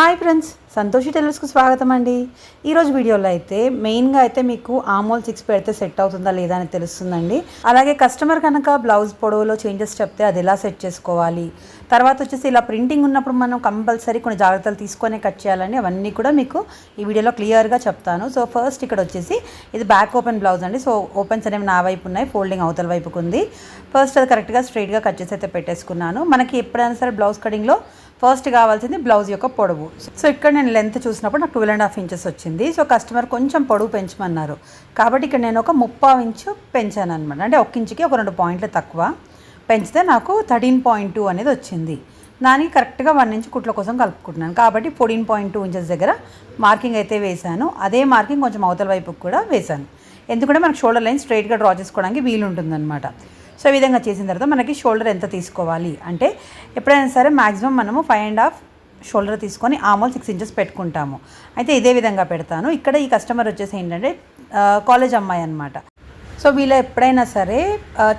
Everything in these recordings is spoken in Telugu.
హాయ్ ఫ్రెండ్స్ సంతోషి టెలర్స్కు స్వాగతం అండి ఈరోజు వీడియోలో అయితే మెయిన్గా అయితే మీకు ఆమోల్ సిక్స్ పెడితే సెట్ అవుతుందా లేదా అని తెలుస్తుందండి. అలాగే కస్టమర్ కనుక బ్లౌజ్ పొడవులో చేంజెస్ చెప్తే అది ఎలా సెట్ చేసుకోవాలి? తర్వాత వచ్చేసి ఇలా ప్రింటింగ్ ఉన్నప్పుడు మనం కంపల్సరీ కొన్ని జాగ్రత్తలు తీసుకొని కట్ చేయాలని అవన్నీ కూడా మీకు ఈ వీడియోలో క్లియర్గా చెప్తాను. సో ఫస్ట్ ఇక్కడ వచ్చేసి ఇది బ్యాక్ ఓపెన్ బ్లౌజ్ అండి. సో ఓపెన్స్ అనేవి నా వైపు ఉన్నాయి ఫోల్డింగ్ అవతల వైపుకు ఉంది ఫస్ట్ అది కరెక్ట్గా స్ట్రైట్గా కట్ చేసి అయితే పెట్టేసుకున్నాను. మనకి ఎప్పుడైనా సరే బ్లౌజ్ కటింగ్లో ఫస్ట్ కావాల్సింది బ్లౌజ్ యొక్క పొడవు. సో ఇక్కడ నేను లెంత్ చూసినప్పుడు నాకు ట్వెల్వ్ అండ్ హాఫ్ ఇంచెస్ వచ్చింది. సో కస్టమర్ కొంచెం పొడవు పెంచమన్నారు. కాబట్టి ఇక్కడ నేను ఒక ముప్పా ఇంచు పెంచాను అనమాట అంటే ఒక ఇంచుకి ఒక రెండు పాయింట్లు తక్కువ. పెంచితే నాకు థర్టీన్ పాయింట్ టూ అనేది వచ్చింది. దానికి కరెక్ట్గా వన్ ఇంచ్ కుట్ల కోసం కలుపుకుంటున్నాను. కాబట్టి ఫోర్టీన్ పాయింట్ టూ ఇంచెస్ దగ్గర మార్కింగ్ అయితే వేశాను. అదే మార్కింగ్ కొంచెం అవతల వైపుకి కూడా వేశాను. ఎందుకంటే మనకు షోల్డర్ లైన్ స్ట్రైట్గా డ్రా చేసుకోవడానికి వీలు ఉంటుందన్నమాట సో ఈ విధంగా చేసిన తర్వాత మనకి షోల్డర్ ఎంత తీసుకోవాలి అంటే ఎప్పుడైనా సరే మ్యాక్సిమం మనము ఫైవ్ అండ్ హాఫ్ షోల్డర్ తీసుకొని ఆమోల్ సిక్స్ ఇంచెస్ పెట్టుకుంటాము. అయితే ఇదే విధంగా పెడతాను. ఇక్కడ ఈ కస్టమర్ వచ్చేసి ఏంటంటే కాలేజ్ అమ్మాయి అనమాట సో వీళ్ళు ఎప్పుడైనా సరే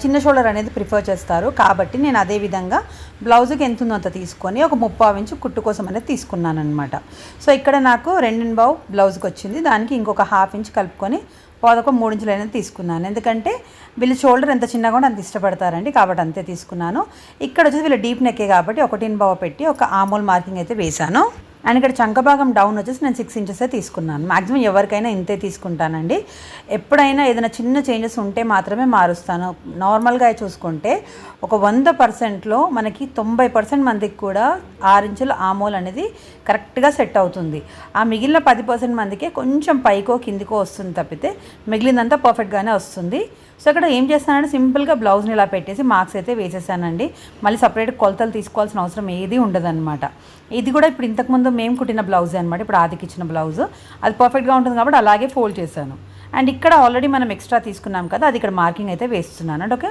చిన్న షోల్డర్ అనేది ప్రిఫర్ చేస్తారు. కాబట్టి నేను అదే విధంగా బ్లౌజ్కి ఎంత ఉందో అంత తీసుకొని ఒక ముప్పావు ఇంచు కుట్టు కోసం అనేది తీసుకున్నాను అనమాట సో ఇక్కడ నాకు రెండు బావు బ్లౌజ్కి వచ్చింది. దానికి ఇంకొక హాఫ్ ఇంచ్ కలుపుకొని పాదొక మూడు ఇంచులు అనేది తీసుకున్నాను. ఎందుకంటే వీళ్ళు షోల్డర్ ఎంత చిన్నగా కూడా అంత ఇష్టపడతారండి. కాబట్టి అంతే తీసుకున్నాను. ఇక్కడ వచ్చేసి వీళ్ళు డీప్ నెక్కే కాబట్టి ఒకటిన్ బావ పెట్టి ఒక ఆమోల్ మార్కింగ్ అయితే వేశాను. అండ్ ఇక్కడ చంకభాగం డౌన్ వచ్చేసి నేను సిక్స్ ఇంచెసే తీసుకున్నాను. మాక్సిమం ఎవరికైనా ఇంతే తీసుకుంటానండి. ఎప్పుడైనా ఏదైనా చిన్న చేంజెస్ ఉంటే మాత్రమే మారుస్తాను. నార్మల్గా చూసుకుంటే ఒక వంద పర్సెంట్లో మనకి తొంభై పర్సెంట్ మందికి కూడా ఆరించుల ఆమోల్ అనేది కరెక్ట్గా సెట్ అవుతుంది. ఆ మిగిలిన పది పర్సెంట్ మందికే కొంచెం పైకో కిందికో వస్తుంది తప్పితే మిగిలిందంతా పర్ఫెక్ట్గానే వస్తుంది. సో ఇక్కడ ఏం చేస్తానంటే సింపుల్గా బ్లౌజ్ని ఇలా పెట్టేసి మార్క్స్ అయితే వేసేసానండి. మళ్ళీ సపరేట్ కొలతలు తీసుకోవాల్సిన అవసరం ఏది ఉండదన్నమాట. ఇది కూడా ఇప్పుడు ఇంతకుముందు మేము కుట్టిన బ్లౌజ్ అనమాట ఇప్పుడు ఆదికి ఇచ్చిన బ్లౌజ్. అది పర్ఫెక్ట్గా ఉంటుంది కాబట్టి అలాగే ఫోల్డ్ చేశాను. అండ్ ఇక్కడ ఆల్రెడీ మనం ఎక్స్ట్రా తీసుకున్నాం కదా అది ఇక్కడ మార్కింగ్ అయితే వేస్తున్నాను. అంటే ఒక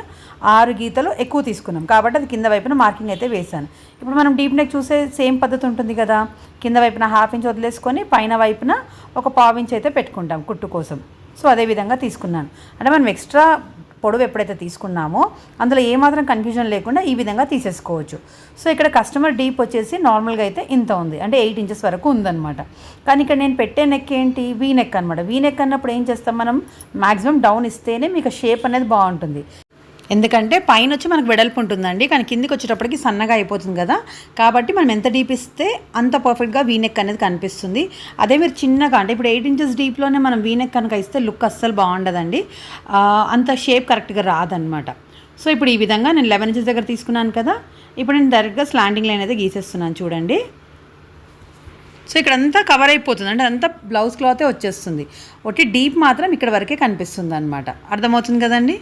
ఆరు గీతలు ఎక్కువ తీసుకున్నాం. కాబట్టి అది కింద వైపున మార్కింగ్ అయితే వేశాను. ఇప్పుడు మనం డీప్ నెక్ చూసే సేమ్ పద్ధతి ఉంటుంది కదా. కింద వైపున హాఫ్ ఇంచ్ వదిలేసుకొని పైన వైపున ఒక పావు ఇంచ్ అయితే పెట్టుకుంటాం కుట్టు కోసం. సో అదే విధంగా తీసుకున్నాను. అంటే మనం ఎక్స్ట్రా పొడవు ఎప్పుడైతే తీసుకున్నామో అందులో ఏమాత్రం కన్ఫ్యూజన్ లేకుండా ఈ విధంగా తీసేసుకోవచ్చు. సో ఇక్కడ కస్టమర్ డీప్ వచ్చేసి నార్మల్గా అయితే ఇంత ఉంది. అంటే ఎయిట్ ఇంచెస్ వరకు ఉందన్నమాట. కానీ ఇక్కడ నేను పెట్టే నెక్ ఏంటి? వీ నెక్ అనమాట వీ నెక్ అన్నప్పుడు ఏం చేస్తాం మనం? మ్యాక్సిమం డౌన్ ఇస్తేనే మీకు షేప్ అనేది బాగుంటుంది. ఎందుకంటే పైన వచ్చి మనకు వెడల్పు ఉంటుందండి. కానీ కిందికి వచ్చేటప్పటికి సన్నగా అయిపోతుంది కదా. కాబట్టి మనం ఎంత డీప్ ఇస్తే అంత పర్ఫెక్ట్గా వీనెక్ అనేది కనిపిస్తుంది. అదే మీరు చిన్నగా అంటే ఇప్పుడు ఎయిట్ ఇంచెస్ డీప్లోనే మనం వీనెక్ కనుక ఇస్తే లుక్ అస్సలు బాగుండదండి. అంత షేప్ కరెక్ట్గా రాదనమాట సో ఇప్పుడు ఈ విధంగా నేను లెవెన్ ఇంచెస్ దగ్గర తీసుకున్నాను కదా. ఇప్పుడు నేను డైరెక్ట్గా స్లాండింగ్ లైన్ అయితే గీసేస్తున్నాను చూడండి. సో ఇక్కడ అంతా కవర్ అయిపోతుంది. అంటే అంతా బ్లౌజ్ క్లాతే వచ్చేస్తుంది. ఒకటి డీప్ మాత్రం ఇక్కడ వరకే కనిపిస్తుంది అనమాట అర్థమవుతుంది కదండి?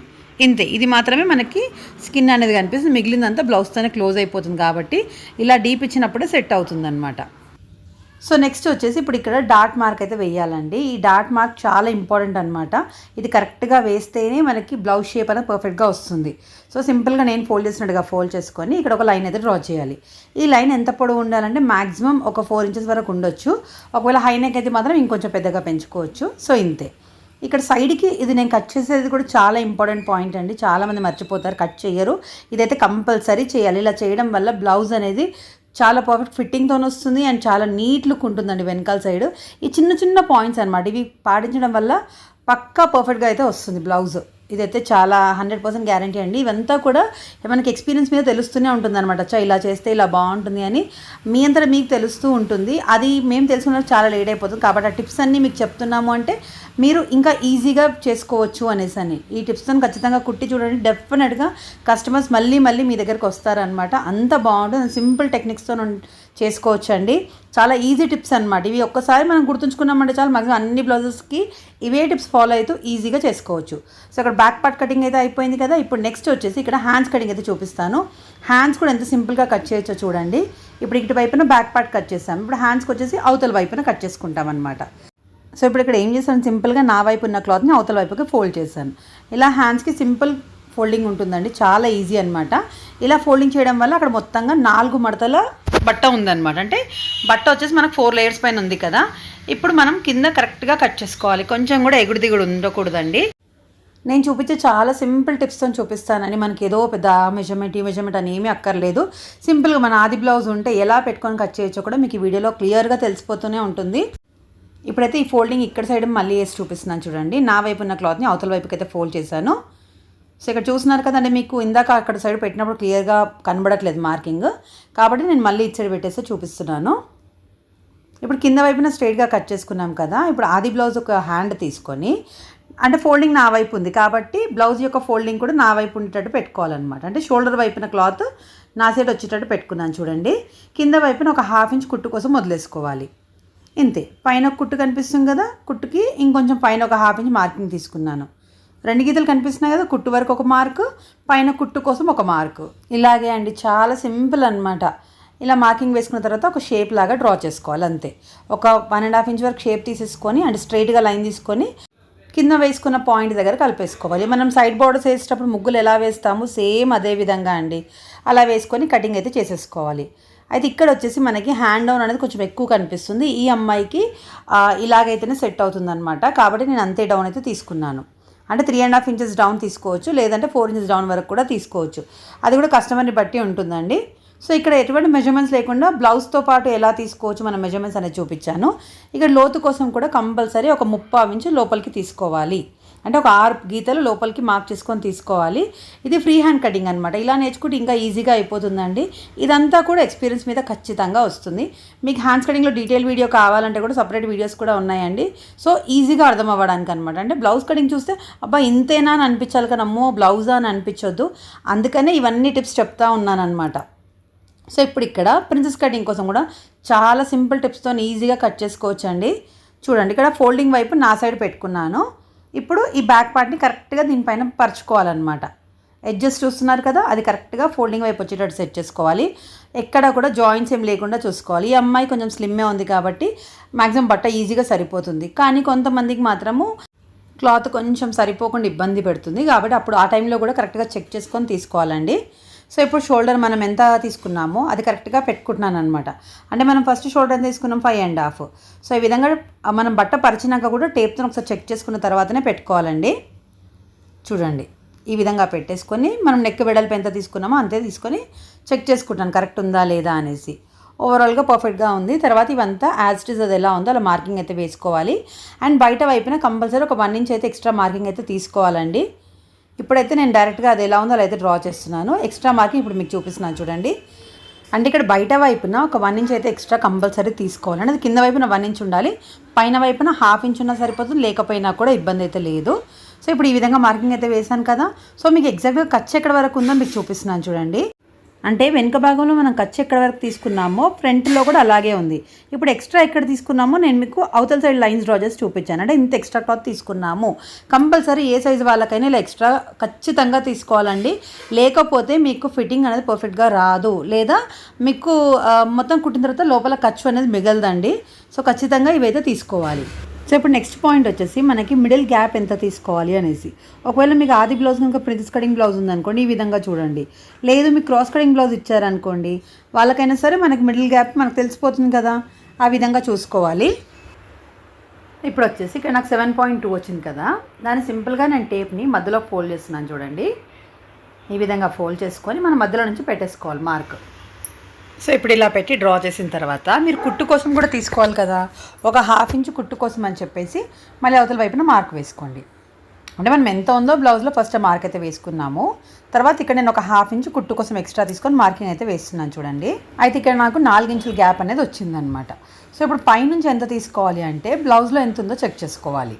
ఇంతే. ఇది మాత్రమే మనకి స్కిన్ అనేది కనిపిస్తుంది. మిగిలిందంతా బ్లౌజ్తోనే క్లోజ్ అయిపోతుంది కాబట్టి ఇలా డీప్ ఇచ్చినప్పుడే సెట్ అవుతుంది అనమాట సో నెక్స్ట్ వచ్చేసి ఇప్పుడు ఇక్కడ డాట్ మార్క్ అయితే వేయాలండి. ఈ డాట్ మార్క్ చాలా ఇంపార్టెంట్ అనమాట ఇది కరెక్ట్గా వేస్తేనే మనకి బ్లౌజ్ షేప్ అనేది పర్ఫెక్ట్గా వస్తుంది. సో సింపుల్గా నేను ఫోల్డ్ చేసినట్టుగా ఫోల్డ్ చేసుకొని ఇక్కడ ఒక లైన్ అయితే డ్రా చేయాలి. ఈ లైన్ ఎంత పొడవు ఉండాలంటే మ్యాక్సిమం ఒక ఫోర్ ఇంచెస్ వరకు ఉండొచ్చు. ఒకవేళ హై నెక్ అయితే మాత్రం ఇంకొంచెం పెద్దగా పెంచుకోవచ్చు. సో ఇంతే. ఇక్కడ సైడ్కి ఇది నేను కట్ చేసేది కూడా చాలా ఇంపార్టెంట్ పాయింట్ అండి. చాలామంది మర్చిపోతారు కట్ చేయరు. ఇదైతే కంపల్సరీ చేయాలి. ఇలా చేయడం వల్ల బ్లౌజ్ అనేది చాలా పర్ఫెక్ట్ ఫిట్టింగ్తో వస్తుంది అండ్ చాలా నీట్ లుక్ ఉంటుందండి వెనకాల సైడ్ ఈ చిన్న చిన్న పాయింట్స్ అనమాట ఇవి పాటించడం వల్ల పక్కా పర్ఫెక్ట్గా అయితే వస్తుంది బ్లౌజ్ ఇదైతే చాలా హండ్రెడ్ పర్సెంట్ గ్యారంటీ అండి. ఇవంతా కూడా మనకి ఎక్స్పీరియన్స్ మీద తెలుస్తూనే ఉంటుంది అనమాట అచ్చా ఇలా చేస్తే ఇలా బాగుంటుంది అని మీ అంతా మీకు తెలుస్తూ ఉంటుంది. అది మేము తెలుసుకున్న చాలా లేట్ అయిపోతుంది. కాబట్టి ఆ టిప్స్ అన్నీ మీకు చెప్తున్నాము అంటే మీరు ఇంకా ఈజీగా చేసుకోవచ్చు అనేసి అని. ఈ టిప్స్తో ఖచ్చితంగా కుట్టి చూడండి. డెఫినెట్గా కస్టమర్స్ మళ్ళీ మళ్ళీ మీ దగ్గరకు వస్తారనమాట అంత బాగుంటుంది. సింపుల్ టెక్నిక్స్తో చేసుకోవచ్చు అండి చాలా ఈజీ టిప్స్ అనమాట ఇవి ఒక్కసారి మనం గుర్తుంచుకున్నామంటే చాలా మాక్సిమం అన్ని బ్లౌజెస్కి ఇవే టిప్స్ ఫాలో అవుతూ ఈజీగా చేసుకోవచ్చు. సో అక్కడ బ్యాక్ పార్ట్ కటింగ్ అయితే అయిపోయింది కదా. ఇప్పుడు నెక్స్ట్ వచ్చేసి ఇక్కడ హ్యాండ్స్ కటింగ్ అయితే చూపిస్తాను. హ్యాండ్స్ కూడా ఎంత సింపుల్గా కట్ చేయొచ్చో చూడండి. ఇప్పుడు ఇటు వైపున బ్యాక్ పార్ట్ కట్ చేస్తాం. ఇప్పుడు హ్యాండ్స్కి వచ్చేసి అవతల వైపున కట్ చేసుకుంటాం అనమాట సో ఇప్పుడు ఇక్కడ ఏం చేశాను? సింపుల్గా నా వైపు ఉన్న క్లాత్ని అవతల వైపుకి ఫోల్డ్ చేశాను. ఇలా హ్యాండ్స్కి సింపుల్ ఫోల్డింగ్ ఉంటుందండి. చాలా ఈజీ అనమాట ఇలా ఫోల్డింగ్ చేయడం వల్ల అక్కడ మొత్తంగా నాలుగు మడతల బట్ట ఉందన్నమాట. అంటే బట్ట వచ్చేసి మనకు ఫోర్ లేయర్స్ పైన ఉంది కదా. ఇప్పుడు మనం కింద కరెక్ట్గా కట్ చేసుకోవాలి. కొంచెం కూడా ఎగుడు దిగుడు ఉండకూడదండి. నేను చూపించే చాలా సింపుల్ టిప్స్తో చూపిస్తానని మనకి ఏదో పెద్ద మెజర్మెంట్ ఈ మెజర్మెంట్ అని ఏమీ అక్కర్లేదు. సింపుల్గా మన ఆది బ్లౌజ్ ఉంటే ఎలా పెట్టుకొని కట్ చేయొచ్చో కూడా మీకు ఈ వీడియోలో క్లియర్గా తెలిసిపోతూనే ఉంటుంది. ఇప్పుడైతే ఈ ఫోల్డింగ్ ఇక్కడ సైడ్ మళ్ళీ వేసి చూపిస్తున్నాను చూడండి. నా వైపు ఉన్న క్లాత్ని అవతల వైపుకి అయితే ఫోల్డ్ చేశాను. సో ఇక్కడ చూస్తున్నారు కదండి మీకు ఇందాక అక్కడ సైడ్ పెట్టినప్పుడు క్లియర్గా కనబడట్లేదు మార్కింగ్. కాబట్టి నేను మళ్ళీ ఇటు సైడ్ పెట్టేసి చూపిస్తున్నాను. ఇప్పుడు కింద వైపున స్ట్రైట్గా కట్ చేసుకున్నాం కదా ఇప్పుడు ఆది బ్లౌజ్ ఒక హ్యాండ్ తీసుకొని అంటే ఫోల్డింగ్ నా వైపు ఉంది కాబట్టి బ్లౌజ్ యొక్క ఫోల్డింగ్ కూడా నా వైపు ఉండేటట్టు పెట్టుకోవాలన్నమాట. అంటే షోల్డర్ వైపున క్లాత్ నా సైడ్ వచ్చేటట్టు పెట్టుకున్నాను చూడండి. కింద వైపున ఒక హాఫ్ ఇంచ్ కుట్టు కోసం వదిలేసుకోవాలి. ఇంతే. పైన ఒక కుట్టు కనిపిస్తుంది కదా కుట్టుకి ఇంకొంచెం పైన ఒక హాఫ్ ఇంచ్ మార్కింగ్ తీసుకున్నాను. రెండు గీతలు కనిపిస్తున్నాయి కదా కుట్టు వరకు ఒక మార్కు పైన కుట్టు కోసం ఒక మార్కు. ఇలాగే అండి చాలా సింపుల్ అనమాట ఇలా మార్కింగ్ వేసుకున్న తర్వాత ఒక షేప్ లాగా డ్రా చేసుకోవాలి అంతే. ఒక వన్ అండ్ హాఫ్ ఇంచ్ వరకు షేప్ తీసేసుకొని అండ్ స్ట్రైట్గా లైన్ తీసుకొని కింద వేసుకున్న పాయింట్ దగ్గర కలిపేసుకోవాలి. మనం సైడ్ బోర్డర్స్ వేసేటప్పుడు ముగ్గులు ఎలా వేస్తాము సేమ్ అదే విధంగా అండి. అలా వేసుకొని కటింగ్ అయితే చేసేసుకోవాలి. అయితే ఇక్కడ వచ్చేసి మనకి హ్యాండ్ డౌన్ అనేది కొంచెం ఎక్కువ కనిపిస్తుంది. ఈ అమ్మాయికి ఇలాగైతేనే సెట్ అవుతుందన్నమాట. కాబట్టి నేను అంతే డౌన్ అయితే తీసుకున్నాను. అంటే three and half inches down తీసుకోవచ్చు లేదంటే ఫోర్ ఇంచెస్ డౌన్ వరకు కూడా తీసుకోవచ్చు. అది కూడా కస్టమర్ని బట్టి ఉంటుందండి. సో ఇక్కడ ఎటువంటి మెజర్మెంట్స్ లేకుండా బ్లౌజ్తో పాటు ఎలా తీసుకోవచ్చు మన మెజర్మెంట్స్ అనేది చూపించాను. ఇక్కడ లోతు కోసం కూడా కంపల్సరీ ఒక ముప్పావు ఇంచు లోపలికి తీసుకోవాలి. అంటే ఒక ఆరు గీతలు లోపలికి మార్క్ చేసుకొని తీసుకోవాలి. ఇది ఫ్రీ హ్యాండ్ కటింగ్ అనమాట ఇలా నేర్చుకుంటే ఇంకా ఈజీగా అయిపోతుందండి. ఇదంతా కూడా ఎక్స్పీరియన్స్ మీద ఖచ్చితంగా వస్తుంది. మీకు హ్యాండ్స్ కటింగ్లో డీటెయిల్ వీడియో కావాలంటే కూడా సపరేట్ వీడియోస్ కూడా ఉన్నాయండి. సో ఈజీగా అర్థం అవ్వడానికి అనమాట అంటే బ్లౌజ్ కటింగ్ చూస్తే అబ్బా ఇంతేనా అని అనిపించాలి కానీ అమ్మో బ్లౌజా అని అనిపించొద్దు. అందుకనే ఇవన్నీ టిప్స్ చెప్తా ఉన్నానమాట సో ఇప్పుడు ఇక్కడ ప్రిన్సెస్ కటింగ్ కోసం కూడా చాలా సింపుల్ టిప్స్తో ఈజీగా కట్ చేసుకోవచ్చు అండి చూడండి ఇక్కడ ఫోల్డింగ్ వైపు నా సైడ్ పెట్టుకున్నాను. ఇప్పుడు ఈ బ్యాక్ పార్ట్ని కరెక్ట్గా దీనిపైన పరుచుకోవాలన్నమాట. ఎడ్జస్ట్ చూస్తున్నారు కదా అది కరెక్ట్గా ఫోల్డింగ్ వైపు వచ్చేటట్టు సెట్ చేసుకోవాలి. ఎక్కడ కూడా జాయింట్స్ ఏం లేకుండా చూసుకోవాలి. ఈ అమ్మాయి కొంచెం స్లిమ్మే ఉంది కాబట్టి మ్యాక్సిమం బట్ట ఈజీగా సరిపోతుంది. కానీ కొంతమందికి మాత్రము క్లాత్ కొంచెం సరిపోకుండా ఇబ్బంది పెడుతుంది కాబట్టి అప్పుడు ఆ టైంలో కూడా కరెక్ట్గా చెక్ చేసుకొని తీసుకోవాలండి. సో ఇప్పుడు షోల్డర్ మనం ఎంత తీసుకున్నామో అది కరెక్ట్గా పెట్టుకుంటున్నాను అనమాట అంటే మనం ఫస్ట్ షోల్డర్ తీసుకున్నాం? Five and half. సో ఈ విధంగా మనం బట్ట పరిచినాక కూడా టేప్తో ఒకసారి చెక్ చేసుకున్న తర్వాతనే పెట్టుకోవాలండి. చూడండి. ఈ విధంగా పెట్టేసుకొని మనం నెక్ వెడల్పు ఎంత తీసుకున్నామో అంతే తీసుకొని చెక్ చేసుకుంటాను. కరెక్ట్ ఉందా లేదా అనేసి. ఓవరాల్గా పర్ఫెక్ట్గా ఉంది. తర్వాత ఇవంతా యాజ్ ఇట్ ఇస్ అది ఎలా ఉందో అలా మార్కింగ్ అయితే వేసుకోవాలి. అండ్ బయట వైపున కంపల్సరీ ఒక వన్ ఇంచ్ అయితే ఎక్స్ట్రా మార్కింగ్ అయితే తీసుకోవాలండి. ఇప్పుడైతే నేను డైరెక్ట్గా అది ఎలా ఉందో అలా అయితే డ్రా చేస్తున్నాను. ఎక్స్ట్రా మార్కింగ్ ఇప్పుడు మీకు చూపిస్తున్నాను చూడండి. అంటే ఇక్కడ బయట వైపున ఒక వన్ ఇంచ్ అయితే ఎక్స్ట్రా కంపల్సరీ తీసుకోవాలండి అది కింద వైపున వన్ ఇంచ్ ఉండాలి. పైన వైపున హాఫ్ ఇంచ్ ఉన్నా సరిపోతుంది. లేకపోయినా కూడా ఇబ్బంది అయితే లేదు. సో ఇప్పుడు ఈ విధంగా మార్కింగ్ అయితే వేశాను కదా. సో మీకు ఎగ్జాక్ట్గా ఖర్చు ఎక్కడ వరకు ఉందో మీకు చూపిస్తున్నాను చూడండి. అంటే వెనుక భాగంలో మనం ఖర్చు ఎక్కడ వరకు తీసుకున్నామో ఫ్రంట్లో కూడా అలాగే ఉంది. ఇప్పుడు ఎక్స్ట్రా ఎక్కడ తీసుకున్నామో నేను మీకు అవతల సైడ్ లైన్స్ డ్రా చేసి చూపించాను. అంటే ఇంత ఎక్స్ట్రా క్లాత్ తీసుకున్నాము. కంపల్సరీ ఏ సైజు వాళ్ళకైనా ఇలా ఎక్స్ట్రా ఖచ్చితంగా తీసుకోవాలండి. లేకపోతే మీకు ఫిట్టింగ్ అనేది పర్ఫెక్ట్గా రాదు. లేదా మీకు మొత్తం కుట్టిన తర్వాత లోపల ఖర్చు అనేది మిగలదండి. సో ఖచ్చితంగా ఇవైతే తీసుకోవాలి. సో ఇప్పుడు నెక్స్ట్ పాయింట్ వచ్చేసి మనకి మిడిల్ గ్యాప్ ఎంత తీసుకోవాలి అనేసి. ఒకవేళ మీకు ఆది బ్లౌజ్ కనుక ప్రిన్స్ కటింగ్ బ్లౌజ్ ఉందనుకోండి ఈ విధంగా చూడండి. లేదు మీకు క్రాస్ కటింగ్ బ్లౌజ్ ఇచ్చారనుకోండి వాళ్ళకైనా సరే మనకి మిడిల్ గ్యాప్ మనకు తెలిసిపోతుంది కదా ఆ విధంగా చూసుకోవాలి. ఇప్పుడు వచ్చేసి ఇక్కడ నాకు సెవెన్ పాయింట్ టూ వచ్చింది కదా దాన్ని సింపుల్గా నేను టేప్ని మధ్యలో ఫోల్డ్ చేస్తున్నాను చూడండి. ఈ విధంగా ఫోల్డ్ చేసుకొని మనం మధ్యలో నుంచి పెట్టేసుకోవాలి మార్క్ సో ఇప్పుడు ఇలా పెట్టి డ్రా చేసిన తర్వాత మీరు కుట్టు కోసం కూడా తీసుకోవాలి కదా. ఒక హాఫ్ ఇంచ్ కుట్టు కోసం అని చెప్పేసి మళ్ళీ అవతల వైపున మార్క్ వేసుకోండి. అంటే మనం ఎంత ఉందో బ్లౌజ్లో ఫస్ట్ మార్క్ అయితే వేసుకున్నాము. తర్వాత ఇక్కడ నేను ఒక హాఫ్ ఇంచ్ కుట్టు కోసం ఎక్స్ట్రా తీసుకొని మార్కింగ్ అయితే వేస్తున్నాను చూడండి. అయితే ఇక్కడ నాకు నాలుగు ఇంచుల గ్యాప్ అనేది వచ్చిందనమాట సో ఇప్పుడు పైనుంచి ఎంత తీసుకోవాలి అంటే బ్లౌజ్లో ఎంత ఉందో చెక్ చేసుకోవాలి.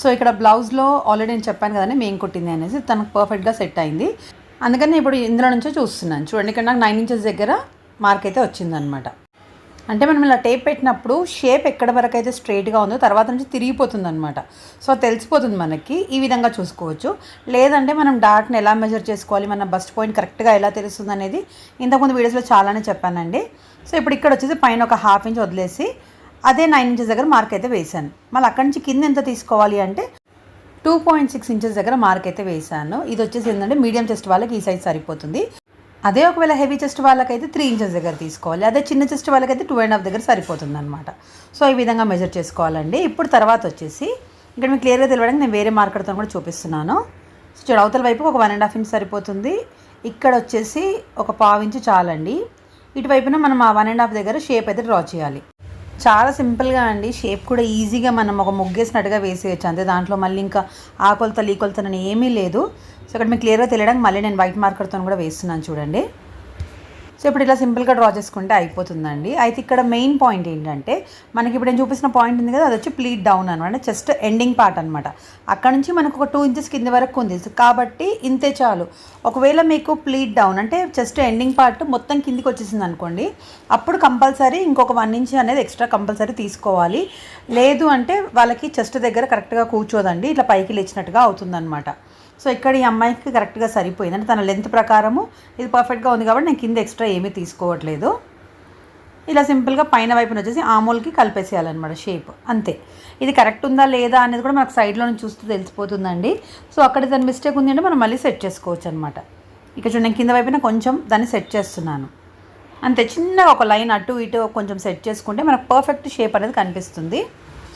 సో ఇక్కడ బ్లౌజ్లో ఆల్రెడీ నేను చెప్పాను కదండి మేము కుట్టింది అనేసి తనకు పర్ఫెక్ట్గా సెట్ అయింది. అందుకని ఇప్పుడు ఇందులో నుంచో చూస్తున్నాను. చూడండి ఇక్కడ నాకు నైన్ ఇంచెస్ దగ్గర మార్క్ అయితే వచ్చిందనమాట అంటే మనం ఇలా టేప్ పెట్టినప్పుడు షేప్ ఎక్కడ వరకు అయితే స్ట్రైట్గా ఉందో తర్వాత నుంచి తిరిగిపోతుంది అనమాట సో తెలిసిపోతుంది మనకి. ఈ విధంగా చూసుకోవచ్చు. లేదంటే మనం డాట్ని ఎలా మెజర్ చేసుకోవాలి? మన బస్ట్ పాయింట్ కరెక్ట్గా ఎలా తెలుస్తుంది అనేది ఇంతకుముందు వీడియోస్లో చాలానే చెప్పానండి. సో ఇప్పుడు ఇక్కడ వచ్చేసి పైన ఒక హాఫ్ ఇంచ్ వదిలేసి అదే నైన్ ఇంచెస్ దగ్గర మార్క్ అయితే వేశాను. మళ్ళీ అక్కడి నుంచి కింద ఎంత తీసుకోవాలి అంటే టూ పాయింట్ సిక్స్ ఇంచెస్ దగ్గర మార్క్ అయితే వేశాను. ఇది వచ్చేసి ఏంటంటే మీడియం చెస్ట్ వాళ్ళకి ఈ సైజ్ సరిపోతుంది. అదే ఒకవేళ హెవీ చెస్ట్ వాళ్ళకైతే త్రీ ఇంచెస్ దగ్గర తీసుకోవాలి. అదే చిన్న చెస్ట్ వాళ్ళకైతే టూ అండ్ హాఫ్ దగ్గర సరిపోతుంది అనమాట సో ఈ విధంగా మెజర్ చేసుకోవాలండి. ఇప్పుడు తర్వాత వచ్చేసి ఇక్కడ మీకు క్లియర్గా తెలియడానికి నేను వేరే మార్కెట్తో కూడా చూపిస్తున్నాను. సో చూడు అవతల వైపు ఒక వన్ అండ్ హాఫ్ ఇంచ్ సరిపోతుంది. ఇక్కడ వచ్చేసి ఒక పావు ఇంచు చాలండి. ఇటువైపున మనం ఆ వన్ అండ్ హాఫ్ దగ్గర షేప్ అయితే డ్రా చేయాలి. చాలా సింపుల్గా అండి. షేప్ కూడా ఈజీగా మనం ఒక ముగ్గేసినట్టుగా వేసేయచ్చు. అంతే దాంట్లో మళ్ళీ ఇంకా ఆ కొలతలు ఈ కొలతలు ఏమీ లేదు. సో ఇక్కడ మీకు క్లియర్గా తెలియడానికి మళ్ళీ నేను వైట్ మార్కర్తో కూడా వేస్తున్నాను చూడండి. సో ఇప్పుడు ఇలా సింపుల్గా డ్రా చేసుకుంటే అయిపోతుందండి. అయితే ఇక్కడ మెయిన్ పాయింట్ ఏంటంటే మనకి ఇప్పుడు నేను చూపిస్తున్న పాయింట్ ఉంది కదా అది వచ్చి ప్లీట్ డౌన్ అనమాట జస్ట్ ఎండింగ్ పార్ట్ అనమాట అక్కడ నుంచి మనకు ఒక టూ ఇంచెస్ కింద వరకు ఉంది కాబట్టి ఇంతే చాలు. ఒకవేళ మీకు ప్లీట్ డౌన్ అంటే జస్ట్ ఎండింగ్ పార్ట్ మొత్తం కిందికి వచ్చేసింది అనుకోండి అప్పుడు కంపల్సరీ ఇంకొక వన్ ఇంచ్ అనేది ఎక్స్ట్రా కంపల్సరీ తీసుకోవాలి. లేదు అంటే వాళ్ళకి చెస్ట్ దగ్గర కరెక్ట్గా కూర్చోదండి. ఇట్లా పైకి లేచినట్టుగా అవుతుందన్నమాట. సో ఇక్కడ ఈ అమ్మాయికి కరెక్ట్గా సరిపోయింది అంటే తన లెంత్ ప్రకారము ఇది పర్ఫెక్ట్గా ఉంది కాబట్టి నేను కింద ఎక్స్ట్రా ఏమీ తీసుకోవట్లేదు. ఇలా సింపుల్గా పైన వైపున వచ్చేసి ఆమూల్కి కలిపేసేయాలన్నమాట షేప్. అంతే. ఇది కరెక్ట్ ఉందా లేదా అనేది కూడా మనకు సైడ్లో నుంచి చూస్తూ తెలిసిపోతుందండి. సో అక్కడ దాని మిస్టేక్ ఉంది అంటే మనం మళ్ళీ సెట్ చేసుకోవచ్చు అనమాట ఇక్కడ చూడండి నేను కింద వైపున కొంచెం దాన్ని సెట్ చేస్తున్నాను. అంతే చిన్నగా ఒక లైన్ అటు ఇటు కొంచెం సెట్ చేసుకుంటే మనకు పర్ఫెక్ట్ షేప్ అనేది కనిపిస్తుంది.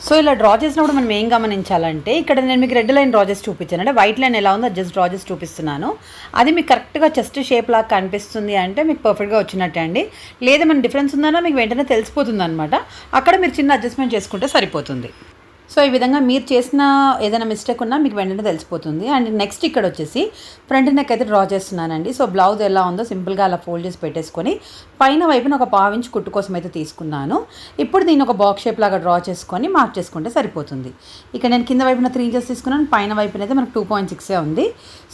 సో ఇలా డ్రా చేసినప్పుడు మనం ఏం గమనించాలంటే ఇక్కడ నేను మీకు రెడ్ లైన్ డ్రా చేసి చూపించాను. అంటే వైట్ లైన్ ఎలా ఉందో జస్ట్ డ్రా చేసి చూపిస్తున్నాను. అది మీకు కరెక్ట్గా చెస్ట్ షేప్ లాగా కనిపిస్తుంది అంటే మీకు పర్ఫెక్ట్గా వచ్చినట్టే అండి. లేదా మన డిఫరెన్స్ ఉందన్నా మీకు వెంటనే తెలిసిపోతుంది అనమాట అక్కడ మీరు చిన్న అడ్జస్ట్మెంట్ చేసుకుంటే సరిపోతుంది. సో ఈ విధంగా మీరు చేసిన ఏదైనా మిస్టేక్ ఉన్నా మీకు వెంటనే తెలిసిపోతుంది. అండ్ నెక్స్ట్ ఇక్కడ వచ్చేసి ఫ్రంట్ నెక్ అయితే డ్రా చేస్తున్నానండి. సో బ్లౌజ్ ఎలా ఉందో సింపుల్గా అలా ఫోల్డ్ చేసి పెట్టేసుకొని పైన వైపున ఒక పావించి కుట్టు కోసం అయితే తీసుకున్నాను. ఇప్పుడు దీన్ని ఒక బాక్స్ షేప్ లాగా డ్రా చేసుకొని మార్క్ చేసుకుంటే సరిపోతుంది. ఇక్కడ నేను కింద వైపున త్రీ ఇంచెస్ తీసుకున్నాను. పైన వైపున అయితే మనకు టూ పాయింట్ సిక్సే ఉంది.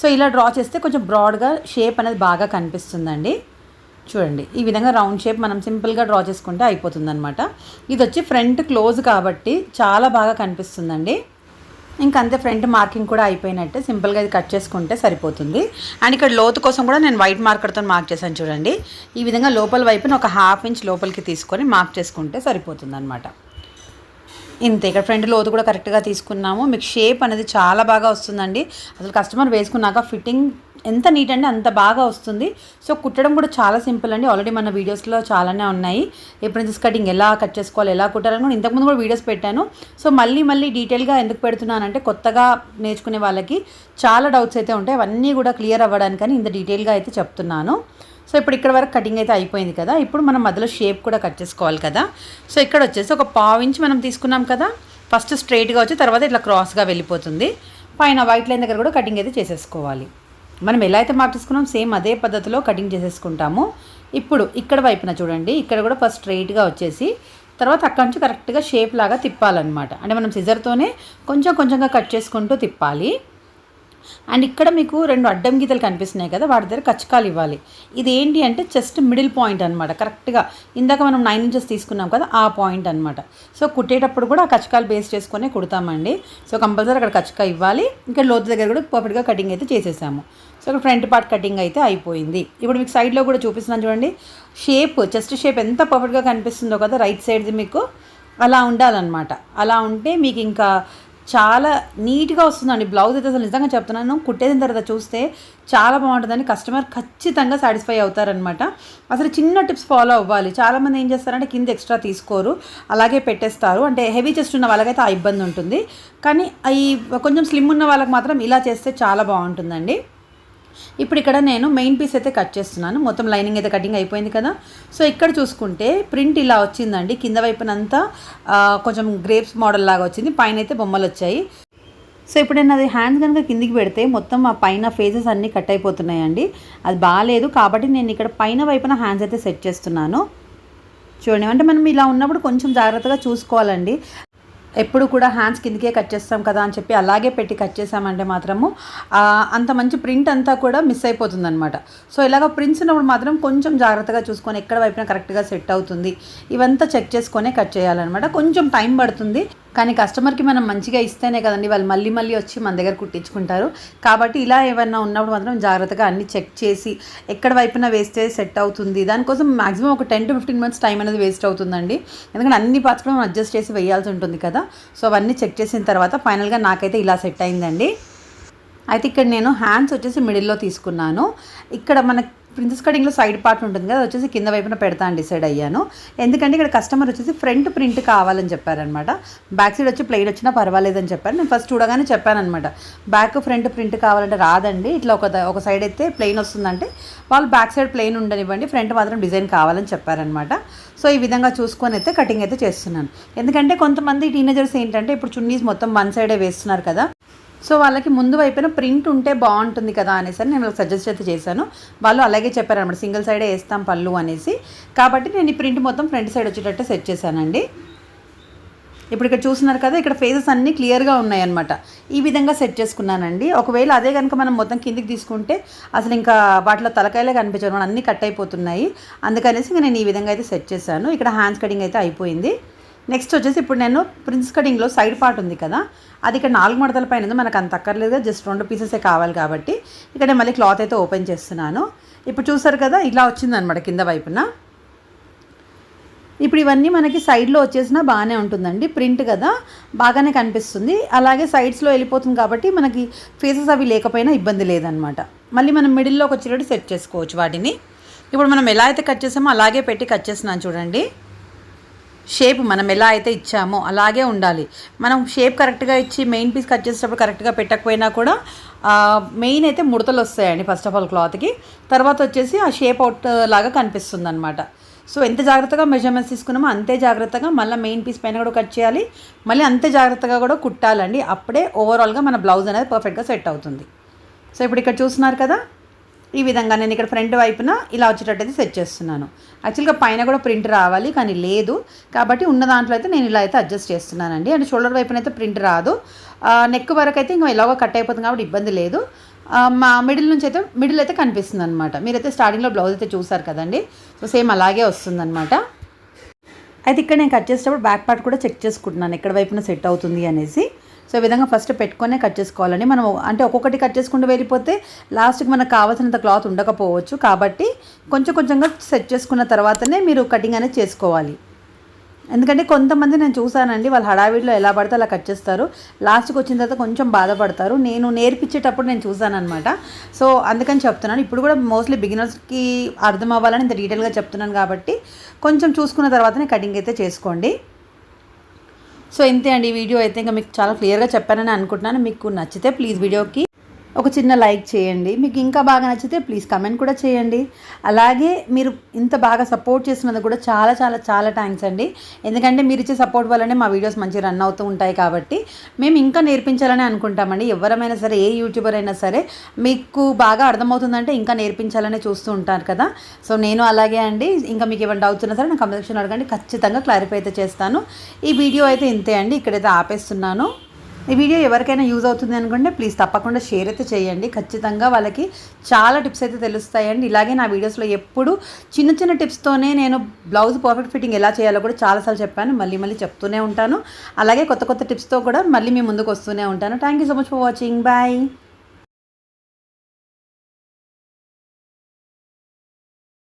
సో ఇలా డ్రా చేస్తే కొంచెం బ్రాడ్గా షేప్ అనేది బాగా కనిపిస్తుందండి. చూడండి ఈ విధంగా రౌండ్ షేప్ మనం సింపుల్గా డ్రా చేసుకుంటే అయిపోతుంది అనమాట ఇది వచ్చి ఫ్రంట్ క్లోజ్ కాబట్టి చాలా బాగా కనిపిస్తుందండి. ఇంకంతే అంతే ఫ్రంట్ మార్కింగ్ కూడా అయిపోయినట్టే సింపుల్గా ఇది కట్ చేసుకుంటే సరిపోతుంది. అండ్ ఇక్కడ లోతు కోసం కూడా నేను వైట్ మార్కర్తో మార్క్ చేశాను చూడండి. ఈ విధంగా లోపల వైపున ఒక హాఫ్ ఇంచ్ లోపలికి తీసుకొని మార్క్ చేసుకుంటే సరిపోతుంది అనమాట ఇంతే ఇక్కడ ఫ్రంట్ లోతు కూడా కరెక్ట్గా తీసుకున్నాము. మీకు షేప్ అనేది చాలా బాగా వస్తుందండి. అసలు కస్టమర్ వేసుకున్నాక ఫిట్టింగ్ ఎంత నీట్ అంటే అంత బాగా వస్తుంది. సో కుట్టడం కూడా చాలా సింపుల్ అండి. ఆల్రెడీ మన వీడియోస్లో చాలానే ఉన్నాయి. ప్రిన్సెస్ కటింగ్ ఎలా కట్ చేసుకోవాలి ఎలా కుట్టాలని కూడా ఇంతకుముందు కూడా వీడియోస్ పెట్టాను. సో మళ్ళీ మళ్ళీ డీటెయిల్గా ఎందుకు పెడుతున్నానంటే కొత్తగా నేర్చుకునే వాళ్ళకి చాలా డౌట్స్ అయితే ఉంటాయి. అవన్నీ కూడా క్లియర్ అవ్వడానికని ఇంత డీటెయిల్గా అయితే చెప్తున్నాను. సో ఇప్పుడు ఇక్కడ వరకు కటింగ్ అయితే అయిపోయింది కదా. ఇప్పుడు మనం మధ్యలో షేప్ కూడా కట్ చేసుకోవాలి కదా. సో ఇక్కడ వచ్చేసి ఒక పావు ఇంచ్ మనం తీసుకున్నాం కదా. ఫస్ట్ స్ట్రైట్గా వచ్చి తర్వాత ఇట్లా క్రాస్గా వెళ్ళిపోతుంది. పైన వైట్ లైన్ దగ్గర కూడా కటింగ్ అయితే చేసేసుకోవాలి. మనం ఎలా అయితే మార్చేసుకున్నాం సేమ్ అదే పద్ధతిలో కటింగ్ చేసేసుకుంటాము. ఇప్పుడు ఇక్కడ వైపున చూడండి ఇక్కడ కూడా ఫస్ట్ స్ట్రైట్గా వచ్చేసి తర్వాత అక్కడి నుంచి కరెక్ట్గా షేప్ లాగా తిప్పాలన్నమాట. అంటే మనం సిజర్తోనే కొంచెం కొంచెంగా కట్ చేసుకుంటూ తిప్పాలి. అండ్ ఇక్కడ మీకు రెండు అడ్డం గీతలు కనిపిస్తున్నాయి కదా వాటి దగ్గర కచ్చకాలు ఇవ్వాలి. ఇది ఏంటి అంటే జస్ట్ మిడిల్ పాయింట్ అనమాట కరెక్ట్గా ఇందాక మనం నైన్ ఇంచెస్ తీసుకున్నాం కదా ఆ పాయింట్ అనమాట సో కుట్టేటప్పుడు కూడా ఆ కచ్చకాలు బేస్ చేసుకునే కుడతామండి. సో కంపల్సరీ అక్కడ కచ్చకా ఇవ్వాలి. ఇంకా లోతు దగ్గర కూడా పర్ఫెక్ట్గా కటింగ్ అయితే చేసేసాము. సో ఇక్కడ ఫ్రంట్ పార్ట్ కటింగ్ అయితే అయిపోయింది. ఇప్పుడు మీకు సైడ్లో కూడా చూపిస్తున్నాను చూడండి. షేప్ చెస్ట్ షేప్ ఎంత పర్ఫెక్ట్గా కనిపిస్తుందో కదా రైట్ సైడ్ది మీకు అలా ఉండాలన్నమాట. అలా ఉంటే మీకు ఇంకా చాలా నీట్గా వస్తుందండి. బ్లౌజ్ అయితే అసలు నిజంగా చెప్తున్నాను. కుట్టేసిన తర్వాత చూస్తే చాలా బాగుంటుందని కస్టమర్ ఖచ్చితంగా సాటిస్ఫై అవుతారనమాట. అసలు చిన్న టిప్స్ ఫాలో అవ్వాలి. చాలామంది ఏం చేస్తారంటే కింద ఎక్స్ట్రా తీసుకోరు. అలాగే పెట్టేస్తారు. అంటే హెవీ చెస్ట్ ఉన్న వాళ్ళకైతే ఆ ఇబ్బంది ఉంటుంది. కానీ అవి కొంచెం స్లిమ్ ఉన్న వాళ్ళకి మాత్రం ఇలా చేస్తే చాలా బాగుంటుందండి. ఇప్పుడు ఇక్కడ నేను మెయిన్ పీస్ అయితే కట్ చేస్తున్నాను. మొత్తం లైనింగ్ అయితే కటింగ్ అయిపోయింది కదా. సో ఇక్కడ చూసుకుంటే ప్రింట్ ఇలా వచ్చిందండి. కింద వైపునంతా కొంచెం గ్రేప్స్ మోడల్ లాగా వచ్చింది. పైన అయితే బొమ్మలు వచ్చాయి. సో ఇప్పుడు నేను అది హ్యాండ్స్ కనుక కిందికి పెడితే మొత్తం ఆ పైన ఫేసెస్ అన్నీ కట్ అయిపోతున్నాయండి. అది బాగాలేదు కాబట్టి నేను ఇక్కడ పైన వైపున హ్యాండ్స్ అయితే సెట్ చేస్తున్నాను. చూడండి అంటే మనం ఇలా ఉన్నప్పుడు కొంచెం జాగ్రత్తగా చూసుకోవాలండి. ఎప్పుడు కూడా హ్యాండ్స్ కిందకే కట్ చేస్తాం కదా అని చెప్పి అలాగే పెట్టి కట్ చేసామంటే మాత్రము అంత మంచి ప్రింట్ అంతా కూడా మిస్ అయిపోతుంది అనమాట సో ఇలాగ ప్రింట్స్ ఉన్నప్పుడు మాత్రం కొంచెం జాగ్రత్తగా చూసుకొని ఎక్కడ వైపున కరెక్ట్గా సెట్ అవుతుంది ఇవంతా చెక్ చేసుకొనే కట్ చేయాలన్నమాట. కొంచెం టైం పడుతుంది. కానీ కస్టమర్కి మనం మంచిగా ఇస్తేనే కదండి వాళ్ళు మళ్ళీ మళ్ళీ వచ్చి మన దగ్గర కుట్టించుకుంటారు. కాబట్టి ఇలా ఏమైనా ఉన్నప్పుడు మాత్రం జాగ్రత్తగా అన్ని చెక్ చేసి ఎక్కడ వైపున వేస్తే సెట్ అవుతుంది. దానికోసం మాక్సిమం ఒక ten to fifteen months time అనేది వేస్ట్ అవుతుందండి. ఎందుకంటే అన్ని పార్ట్స్ కూడా మనం అడ్జస్ట్ చేసి వేయాల్సి ఉంటుంది కదా. సో అవన్నీ చెక్ చేసిన తర్వాత ఫైనల్గా నాకైతే ఇలా సెట్ అయిందండి. అయితే ఇక్కడ నేను హ్యాండ్స్ వచ్చేసి మిడిల్లో తీసుకున్నాను. ఇక్కడ మన ప్రిన్సెస్ కటింగ్లో సైడ్ పార్ట్ ఉంటుంది కదా వచ్చేసి కింద వైపున పెడతా అని డిసైడ్ అయ్యాను. ఎందుకంటే ఇక్కడ కస్టమర్ వచ్చేసి ఫ్రంట్ ప్రింట్ కావాలని చెప్పారనమాట. బ్యాక్ సైడ్ వచ్చి ప్లెయిన్ వచ్చినా పర్వాలేదని చెప్పారు. నేను ఫస్ట్ చూడగానే చెప్పానమాట బ్యాక్ ఫ్రంట్ ప్రింట్ కావాలంటే రాదండి. ఇట్లా ఒక ఒక సైడ్ అయితే ప్లెయిన్ వస్తుందంటే వాళ్ళు బ్యాక్ సైడ్ ప్లెయిన్ ఉండనివ్వండి ఫ్రంట్ మాత్రం డిజైన్ కావాలని చెప్పారనమాట. సో ఈ విధంగా చూసుకొని అయితే కటింగ్ అయితే చేస్తున్నాను. ఎందుకంటే కొంతమంది టీనేజర్స్ ఏంటంటే ఇప్పుడు చున్నీస్ మొత్తం వన్ సైడే వేస్తున్నారు కదా సో వాళ్ళకి ముందు వైపున ప్రింట్ ఉంటే బాగుంటుంది కదా అనేసి అని నేను వాళ్ళకి సజెస్ట్ అయితే చేశాను. వాళ్ళు అలాగే చెప్పారనమాట సింగిల్ సైడే వేస్తాం పళ్ళు అనేసి. కాబట్టి నేను ఈ ప్రింట్ మొత్తం ఫ్రంట్ సైడ్ వచ్చేటట్టు సెట్ చేశానండి. ఇప్పుడు ఇక్కడ చూస్తున్నారు కదా ఇక్కడ ఫేసెస్ అన్నీ క్లియర్గా ఉన్నాయన్నమాట. ఈ విధంగా సెట్ చేసుకున్నానండి. ఒకవేళ అదే కనుక మనం మొత్తం కిందికి తీసుకుంటే అసలు ఇంకా వాటిలో తలకాయలే కనిపించడం అన్నీ కట్ అయిపోతున్నాయి. అందుకనేసి ఇంకా నేను ఈ విధంగా అయితే సెట్ చేశాను. ఇక్కడ హ్యాండ్స్ కటింగ్ అయితే అయిపోయింది. నెక్స్ట్ వచ్చేసి ఇప్పుడు నేను ప్రిన్స్ కటింగ్లో సైడ్ పార్ట్ ఉంది కదా. అది ఇక్కడ నాలుగు మడతల పైన ఉంది. మనకు అంత అక్కర్లేదు. జస్ట్ రెండు పీసెసే కావాలి కాబట్టి. ఇక్కడ నేను మళ్ళీ క్లాత్ అయితే ఓపెన్ చేస్తున్నాను. ఇప్పుడు చూసారు కదా ఇలా వచ్చిందనమాట కింద వైపున. ఇప్పుడు ఇవన్నీ మనకి సైడ్లో వచ్చేసినా బాగానే ఉంటుందండి. ప్రింట్ కదా బాగానే కనిపిస్తుంది. అలాగే సైడ్స్లో వెళ్ళిపోతుంది కాబట్టి మనకి ఫేసెస్ అవి లేకపోయినా ఇబ్బంది లేదనమాట మళ్ళీ మనం మిడిల్లోకి వచ్చేటట్టు సెట్ చేసుకోవచ్చు వాటిని. ఇప్పుడు మనం ఎలా అయితే కట్ చేసామో అలాగే పెట్టి కట్ చేస్తున్నాను చూడండి. షేప్ మనం ఎలా అయితే ఇచ్చామో అలాగే ఉండాలి. మనం షేప్ కరెక్ట్గా ఇచ్చి మెయిన్ పీస్ కట్ చేసేటప్పుడు కరెక్ట్గా పెట్టకపోయినా కూడా మెయిన్ అయితే ముడతలు వస్తాయండి ఫస్ట్ ఆఫ్ ఆల్ క్లాత్కి తర్వాత వచ్చేసి ఆ షేప్ అవుట్ లాగా కనిపిస్తుంది అనమాట సో ఎంత జాగ్రత్తగా మెజర్మెంట్స్ తీసుకున్నామో అంతే జాగ్రత్తగా మళ్ళీ మెయిన్ పీస్ పైన కూడా కట్ చేయాలి. మళ్ళీ అంతే జాగ్రత్తగా కూడా కుట్టాలండి. అప్పుడే ఓవరాల్గా మన బ్లౌజ్ అనేది పర్ఫెక్ట్గా సెట్ అవుతుంది. సో ఇప్పుడు ఇక్కడ చూస్తున్నారు కదా ఈ విధంగా నేను ఇక్కడ ఫ్రంట్ వైపున ఇలా వచ్చేటట్టయితే సెట్ చేస్తున్నాను. యాక్చువల్గా పైన కూడా ప్రింట్ రావాలి కానీ లేదు. కాబట్టి ఉన్న దాంట్లో అయితే నేను ఇలా అయితే అడ్జస్ట్ చేస్తున్నానండి. అండ్ షోల్డర్ వైపున అయితే ప్రింట్ రాదు. నెక్ వరకు అయితే ఇంకా ఎలాగో కట్ అయిపోతుంది కాబట్టి ఇబ్బంది లేదు. మా మిడిల్ నుంచి అయితే మిడిల్ అయితే కనిపిస్తుంది అనమాట మీరైతే స్టార్టింగ్లో బ్లౌజ్ అయితే చూసారు కదండి. సో సేమ్ అలాగే వస్తుందన్నమాట. అయితే ఇక్కడ నేను కట్ చేసేటప్పుడు బ్యాక్ పార్ట్ కూడా చెక్ చేసుకుంటున్నాను. ఎక్కడ వైపున సెట్ అవుతుంది అనేసి. సో ఈ విధంగా ఫస్ట్ పెట్టుకునే కట్ చేసుకోవాలండి. మనం అంటే ఒక్కొక్కటి కట్ చేసుకుంటూ వెళ్ళిపోతే లాస్ట్కి మనకు కావాల్సినంత క్లాత్ ఉండకపోవచ్చు. కాబట్టి కొంచెం కొంచెంగా సెట్ చేసుకున్న తర్వాతనే మీరు కటింగ్ అనేది చేసుకోవాలి. ఎందుకంటే కొంతమంది నేను చూసానండి వాళ్ళు హడావిడిలో ఎలా పడితే అలా కట్ చేస్తారు. లాస్ట్కి వచ్చిన తర్వాత కొంచెం బాధపడతారు. నేను నేర్పించేటప్పుడు నేను చూసానమాట సో అందుకని చెప్తున్నాను. ఇప్పుడు కూడా మోస్ట్లీ బిగినర్స్కి అర్థం అవ్వాలని ఇంత డీటెయిల్గా చెప్తున్నాను కాబట్టి కొంచెం చూసుకున్న తర్వాతనే కటింగ్ అయితే చేసుకోండి. సో ఇంతే అండి ఈ వీడియో. అయితే ఇంకా మీకు చాలా క్లియర్గా చెప్పానని అనుకుంటున్నాను. మీకు నచ్చితే ప్లీజ్ వీడియోకి ఒక చిన్న లైక్ చేయండి. మీకు ఇంకా బాగా నచ్చితే ప్లీజ్ కమెంట్ కూడా చేయండి. అలాగే మీరు ఇంత బాగా సపోర్ట్ చేసినందుకు కూడా చాలా చాలా చాలా థ్యాంక్స్ అండి. ఎందుకంటే మీరు ఇచ్చే సపోర్ట్ వల్లనే మా వీడియోస్ మంచిగా రన్ అవుతూ ఉంటాయి కాబట్టి మేము ఇంకా నేర్పించాలని అనుకుంటామండి. ఎవరమైనా సరే ఏ యూట్యూబర్ అయినా సరే మీకు బాగా అర్థమవుతుందంటే ఇంకా నేర్పించాలని చూస్తూ ఉంటారు కదా. సో నేను అలాగే అండి. ఇంకా మీకు ఏమైనా డౌట్స్ ఉన్నా సరే నా కమెంట్ సెక్షన్ అడగండి. ఖచ్చితంగా క్లారిఫై అయితే చేస్తాను. ఈ వీడియో అయితే ఇంతే అండి. ఇక్కడైతే ఆపేస్తున్నాను. ఈ వీడియో ఎవరికైనా యూజ్ అవుతుంది అనుకుంటే ప్లీజ్ తప్పకుండా షేర్ అయితే చేయండి. ఖచ్చితంగా వాళ్ళకి చాలా టిప్స్ అయితే తెలుస్తాయండి. ఇలాగే నా వీడియోస్లో ఎప్పుడు చిన్న చిన్న టిప్స్తోనే నేను బ్లౌజ్ పర్ఫెక్ట్ ఫిట్టింగ్ ఎలా చేయాలో కూడా చాలాసార్లు చెప్పాను. మళ్ళీ మళ్ళీ చెప్తూనే ఉంటాను. అలాగే కొత్త కొత్త టిప్స్తో కూడా మళ్ళీ మీ ముందుకు వస్తూనే ఉంటాను. Thank you so much for watching bye